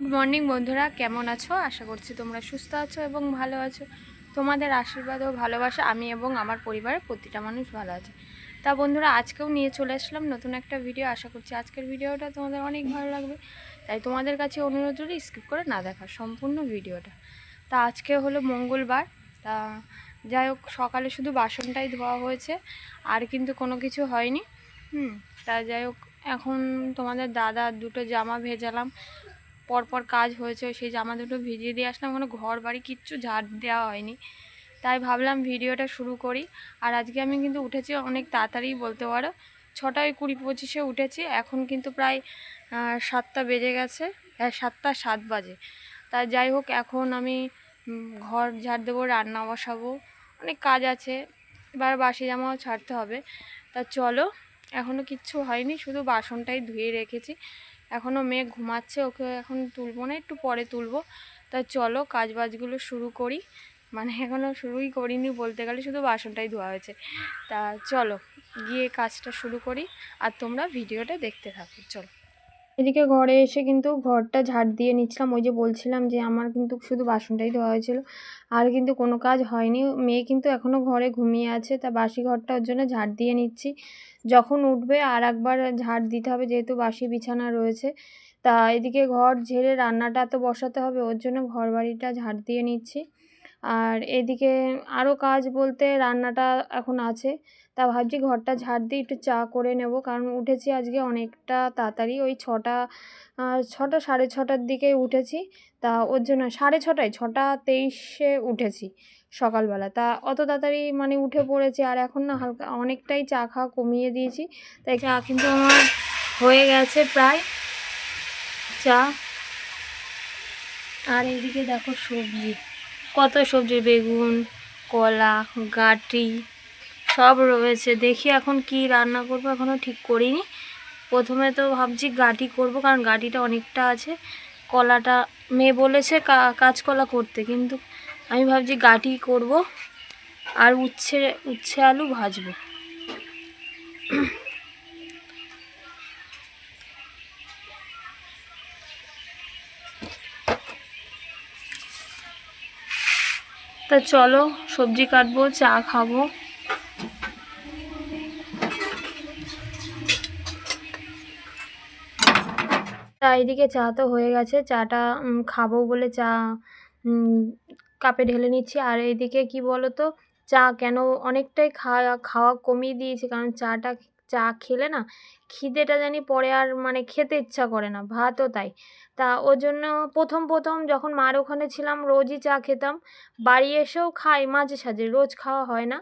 Good morning বন্ধুরা, কেমন আছো? আশা করছি তোমরা সুস্থ আছো এবং ভালো আছো। তোমাদের আশীর্বাদ ও ভালোবাসা আমি এবং আমার পরিবারের প্রতিটা মানুষ ভালো আছে। তা বন্ধুরা, আজকেও নিয়ে চলে আসলাম নতুন একটা ভিডিও। আশা করছি আজকের ভিডিওটা তোমাদের অনেক ভালো লাগবে। তাই তোমাদের কাছে অনুরোধ রইল স্কিপ করে না দেখা সম্পূর্ণ ভিডিওটা। তা আজকে হলো মঙ্গলবার। তা যাই হোক, সকালে শুধু বাসনটাই ধোয়া হয়েছে, আর কিন্তু কোনো কিছু হয়নি। হুম, তা যাই হোক, এখন তোমাদের দাদা দুটো জামা ভেজালাম। পরপর কাজ হয়েছে, সেই জামা দুটো ভিজিয়ে দিয়ে আসলাম, কোনো ঘর বাড়ি কিচ্ছু ঝাড় দেওয়া হয়নি। তাই ভাবলাম ভিডিওটা শুরু করি। আর আজকে আমি কিন্তু উঠেছি অনেক তাড়াতাড়ি বলতে পারো, ছটায় কুড়ি পঁচিশে উঠেছি, এখন কিন্তু প্রায় সাতটা বেজে গেছে সাতটা সাত বাজে। তা যাই হোক, এখন আমি ঘর ঝাড় দেবো, রান্না বসাবো, অনেক কাজ আছে, এবার বাসি জামাও ছাড়তে হবে। তা চলো এখনও কিচ্ছু হয়নি, শুধু বাসনটাই ধুয়ে রেখেছি। এখনও মেয়ে ঘুমাচ্ছে, ওকে এখন তুলবো না, একটু পরে তুলব। তা চলো কাজ বাজগুলো শুরু করি। মানে এখনও শুরুই করিনি বলতে গেলে, শুধু বাসনটাই ধোয়া হয়েছে। তা চলো গিয়ে কাজটা শুরু করি, আর তোমরা ভিডিওটা দেখতে থাকো, চলো। এদিকে ঘরে এসে কিন্তু ঘরটা ঝাড় দিয়ে নিচ্ছিলাম। ওই যে বলছিলাম যে আমার কিন্তু শুধু বাসনটাই ধোয়া হয়েছিল। আর কিন্তু কোনো কাজ হয়নি। মেয়ে কিন্তু এখনও ঘরে ঘুমিয়ে আছে। তা বাসি ঘরটা ওর জন্য ঝাড় দিয়ে নিচ্ছি। যখন উঠবে আর একবার ঝাড় দিতে হবে, যেহেতু বাসি বিছানা রয়েছে। তা এদিকে ঘর ঝেড়ে রান্নাটা তো বসাতে হবে। ওর জন্য ঘর বাড়িটা ঝাড় দিয়ে নিচ্ছি। আর এদিকে আরও কাজ বলতে রান্নাটা এখন আছে। তা ভাবছি ঘরটা ঝাড় দিয়ে একটু চা করে নেব, কারণ উঠেছি আজকে অনেকটা তাড়াতাড়ি। ওই ছটা ছটা, সাড়ে ছটার দিকে উঠেছি। তা ওর জন্য সাড়ে ছটায়, ছটা তেইশে উঠেছি সকালবেলা। তা অত তাড়াতাড়ি মানে উঠে পড়েছি, আর এখন না হালকা অনেকটাই চা খাওয়া কমিয়ে দিয়েছি। তাই চা কিন্তু আমার হয়ে গেছে প্রায়। চা। আর এদিকে দেখো সবজি। কত সবজি, বেগুন, কলা, গাটি সব রয়েছে। দেখি এখন কি রান্না করব এখনও ঠিক করিনি। প্রথমে তো ভাবছি গাটি করব, কারণ গাটিটা অনেকটা আছে। কলাটা, মেয়ে বলেছে কাঁচকলা করতে, কিন্তু আমি ভাবছি গাটি করব আর উচ্ছে উচ্ছে আলু ভাজবো। তা চলো, সবজি কাটবো, চা খাব। তা এইদিকে চা তো হয়ে গেছে, চাটা খাব বলে চা কাপে ঢেলে নিচ্ছি। আর এইদিকে কি বলো তো চা কেন অনেকটাই খাওয়া খাওয়া কমিয়ে দিয়েছি, কারণ চাটা চা খেলে না খিদেটা জানি পরে আর মানে খেতে ইচ্ছা করে না, ভাতও তাই। তা ওর জন্য প্রথম প্রথম যখন মার ওখানে ছিলাম রোজই চা খেতাম, বাড়ি এসেও খাই মাঝে সাঝে, রোজ খাওয়া হয় না।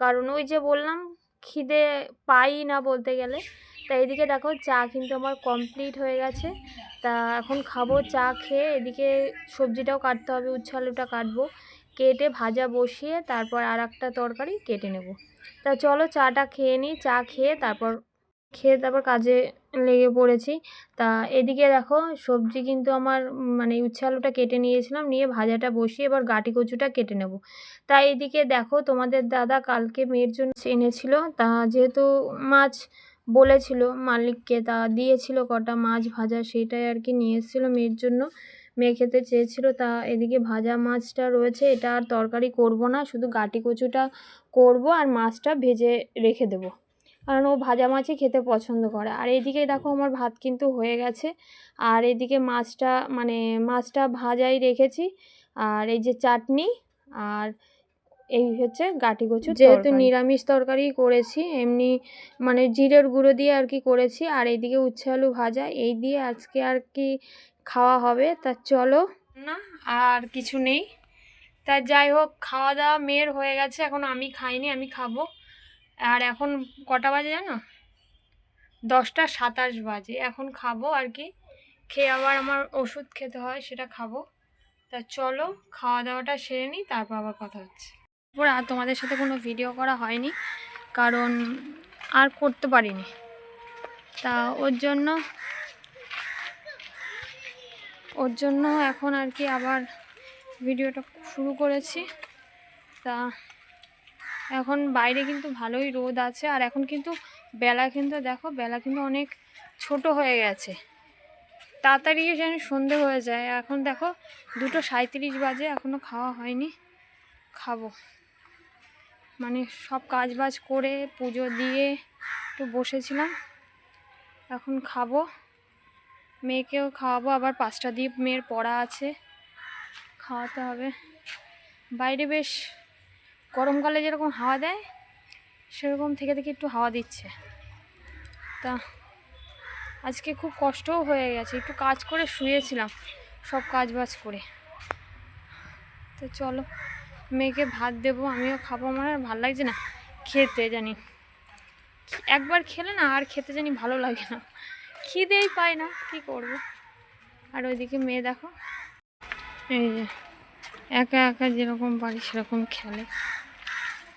কারণ ওই যে বললাম, খিদে পাই না বলতে গেলে। তা এদিকে দেখো চা কিন্তু আমার কমপ্লিট হয়ে গেছে। তা এখন খাব, চা খেয়ে এদিকে সবজিটাও কাটতে হবে, উচ্ছে আলুটা কাটবো। কেটে ভাজা বসিয়ে তারপর আর একটা তরকারি কেটে নেব। তা চলো চাটা খেয়ে নিই, চা খেয়ে তারপর খেয়ে তারপর কাজে লেগে পড়েছি। তা এদিকে দেখো সবজি কিন্তু আমার মানে উচ্ছে আলুটা কেটে নিয়েছিলাম, নিয়ে ভাজাটা বসিয়ে এবার গাটি কচুটা কেটে নেব। তা এদিকে দেখো তোমাদের দাদা কালকে মেয়ের জন্য এনেছিল। তা যেহেতু মাছ বলেছিল মালিককে, তা দিয়েছিল কটা মাছ ভাজা, সেটাই আর কি নিয়ে এসেছিল মেয়ের জন্য। মেয়ে খেতে চেয়েছিল, তা এদিকে ভাজা মাছটা রয়েছে, এটা আর তরকারি করব না, শুধু গাটি কচুটা করব আর মাছটা ভেজে রেখে দেবো। কারণ ও ভাজা মাছই খেতে পছন্দ করে। আর এদিকে দেখো আমার ভাত কিন্তু হয়ে গেছে। আর এদিকে মাছটা মানে মাছটা ভাজাই রেখেছি। আর এই যে চাটনি আর এই হচ্ছে গাটি কচু যেহেতু নিরামিষ তরকারি করেছি, এমনি মানে জিরের গুঁড়ো দিয়ে আর কি করেছি। আর এইদিকে উচ্ছে আলু ভাজা, এই দিয়ে আজকে আর কি খাওয়া হবে, তা চলো। না, আর কিছু নেই। তা যাই হোক খাওয়া দাওয়া মেয়ের হয়ে গেছে, এখন আমি খাইনি, আমি খাব। আর এখন কটা বাজে জানো? দশটা সাতাশ বাজে, এখন খাব আর কি। খেয়ে আবার আমার ওষুধ খেতে হয়, সেটা খাব। তা চলো খাওয়া দাওয়াটা সেরে নিই, তারপর আবার কথা হচ্ছে। তারপর আর তোমাদের সাথে কোনো ভিডিও করা হয়নি, কারণ আর করতে পারিনি। তা ওর জন্য ওর জন্য এখন আর কি আবার ভিডিওটা শুরু করেছি। তা এখন বাইরে কিন্তু ভালোই রোদ আছে, আর এখন কিন্তু বেলা কিন্তু দেখো, বেলা কিন্তু অনেক ছোট হয়ে গেছে। তাড়াতাড়ি যেন সন্ধে হয়ে যায়। এখন দেখো, দুটো সাঁইত্রিশ বাজে এখনও খাওয়া হয়নি। খাব। মানে সব কাজ বাজ করে, পুজো দিয়ে একটু বসেছিলাম। এখন খাব। মেয়েকেও খাওয়াবো, আবার পাঁচটা দ্বীপ মেয়ের পড়া আছে, খাওয়াতে হবে। বাইরে বেশ গরমকালে যেরকম হাওয়া দেয়, সেরকম থেকে থেকে একটু হাওয়া দিচ্ছে। তা আজকে খুব কষ্টও হয়ে গেছে, একটু কাজ করে শুয়েছিলাম, সব কাজ বাজ করে। তো চলো, মেয়েকে ভাত দেবো, আমিও খাব আমার, আর ভালো লাগছে না খেতে জানি। একবার খেলে না, আর খেতে জানি ভালো লাগে না। খিদেই পায় না, কি করব? আর ওইদিকে মেয়ে দেখো, এই যে একা একা যেরকম পারি সেরকম খেলে।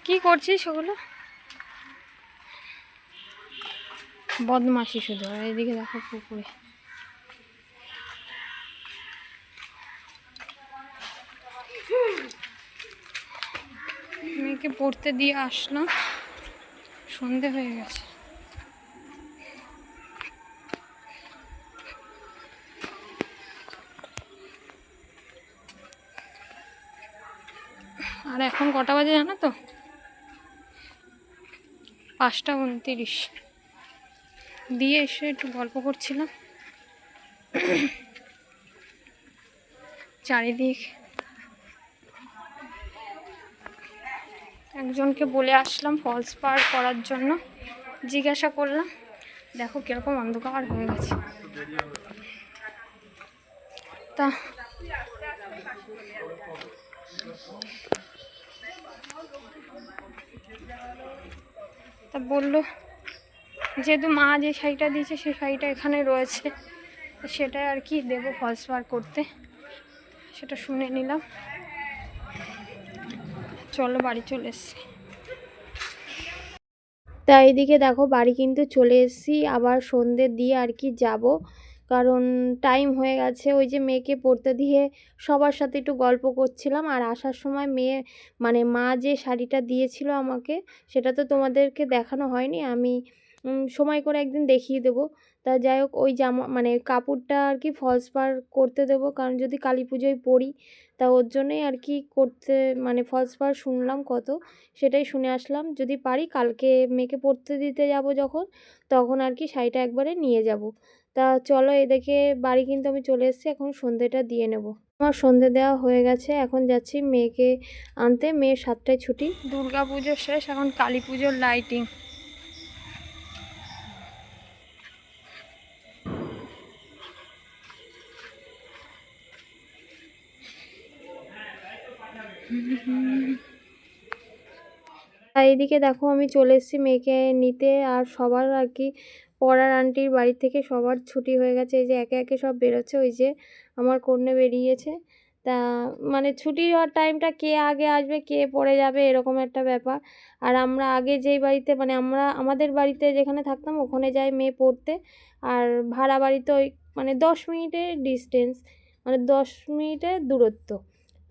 কি করছিস ওগুলো? বদমাসি শুধু, আর এইদিকে দেখো পুকুরে। মেয়েকে পড়তে দিয়ে আসলাম, সন্ধে হয়ে গেছে। আর এখন কটা বাজে জানো তো? পাঁচটা উনতিরিশ। দিয়ে এসে একটু গল্প করছিলাম। চারিদিক একজনকে বলে আসলাম ফলস পার করার জন্য। জিজ্ঞাসা করলাম, দেখো কীরকম অন্ধকার হয়ে গেছে। তা তা বলল, যেহেতু মা যে শাড়িটা দিয়েছে সেই শাড়িটা এখানে রয়েছে। সেটাই আর কি দেবো ফলস পার করতে। সেটা শুনে নিলাম। চলো, বাড়ি চলে এসছি। তা এইদিকে দেখো, বাড়ি কিন্তু চলে এসেছি। আবার সন্ধে দিয়ে আর কি যাব। কারণ টাইম হয়ে গেছে, ওই যে মেয়েকে পড়তে দিয়ে সবার সাথে একটু গল্প করছিলাম আর আসার সময় মেয়ে মানে মা যে শাড়িটা দিয়েছিল আমাকে, সেটা তো তোমাদেরকে দেখানো হয়নি, আমি সময় করে একদিন দেখিয়ে দেবো। তা যাই হোক, ওই জামা মানে কাপড়টা আর কি ফলস পার করতে দেবো, কারণ যদি কালী পুজোয় পরি, তা ওর জন্যই আর কি করতে মানে ফলস পার শুনলাম কত, সেটাই শুনে আসলাম, যদি পারি কালকে মেয়েকে পড়তে দিতে যাব যখন, তখন আর কি শাড়িটা একবারে নিয়ে যাব। তা চলো এদিকে বাড়ি কিন্তু আমি চলে এসেছি এখন সন্ধেটা দিয়ে নেব। আমার সন্ধে দেওয়া হয়ে গেছে এখন যাচ্ছি মেয়েকে আনতে মেয়ের সাতটায় ছুটি। দুর্গা পুজো শেষ এখন কালী পুজোর লাইটিং এইদিকে দেখো আমি চলে এসেছি মেয়েকে নিতে আর সবার আর কি পড়ার আন্টির বাড়ি থেকে সবার ছুটি হয়ে গেছে, এই যে একে একে সব বেরোচ্ছে, ওই যে আমার কন্যা বেরিয়েছে। তা মানে ছুটি হওয়ার টাইমটা কে আগে আসবে, কে পড়ে যাবে, এরকম একটা ব্যাপার। আর আমরা আগে যেই বাড়িতে মানে আমরা, আমাদের বাড়িতে যেখানে থাকতাম, ওখানে যাই মেয়ে পড়তে। আর ভাড়া বাড়িতে ওই মানে দশ মিনিটের ডিস্টেন্স মানে দশ মিনিটের দূরত্ব।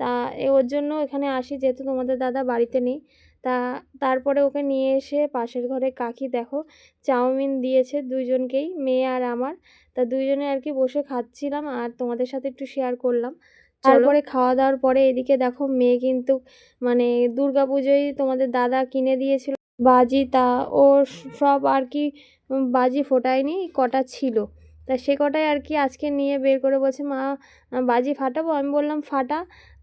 তা ওর জন্য এখানে আসি, যেহেতু তোমাদের দাদা বাড়িতে নেই। তা তারপরে ওকে নিয়ে এসে পাশের ঘরে কাকি দেখো চাউমিন দিয়েছে দুইজনকেই মেয়ে আর আমার। তা দুইজনে আর কি বসে খাচ্ছিলাম আর তোমাদের সাথে একটু শেয়ার করলাম। তারপরে খাওয়া দাওয়ার পরে এদিকে দেখো মেয়ে কিন্তু মানে দুর্গা পুজোয় তোমাদের দাদা কিনে দিয়েছিল বাজি তা ও সব আর কি বাজি ফোটায়নি কটা ছিল। তা সে কটাই আর কি আজকে নিয়ে বের করে বলছে মা বাজি ফাটাবো? আমি বললাম ফাটা।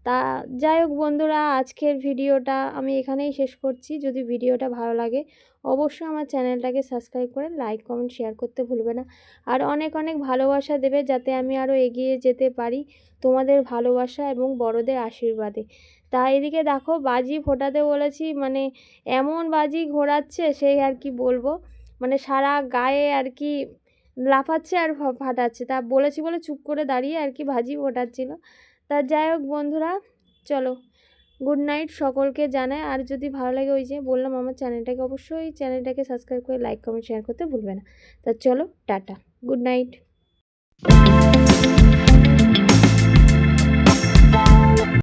তা যাই হোক বন্ধুরা, আজকের ভিডিওটা আমি এখানেই শেষ করছি। যদি ভিডিওটা ভালো লাগে, অবশ্যই আমার চ্যানেলটাকে সাবস্ক্রাইব করে লাইক, কমেন্ট, শেয়ার করতে ভুলবে না। আর অনেক অনেক ভালোবাসা দেবে যাতে আমি আরও এগিয়ে যেতে পারি তোমাদের ভালোবাসা এবং বড়দের আশীর্বাদে। তা এদিকে দেখো, বাজি ফোটাতে বলেছি মানে এমন বাজি ঘোরাচ্ছে, সেই আর কি বলব? মানে সারা গায়ে আর কি লাফাচ্ছে আর ফাটাচ্ছে। তা বলেছি বলে চুপ করে দাঁড়িয়ে আর কি বাজি ফোটাচ্ছিল। তা যাই হোক বন্ধুরা, চলো গুড নাইট সকলকে জানায় আর যদি ভালো লাগে ওই যে বললাম আমার চ্যানেলটাকে অবশ্যই চ্যানেলটাকে সাবস্ক্রাইব করে লাইক কমেন্ট শেয়ার করতে ভুলবে না। তা চলো, টাটা গুড নাইট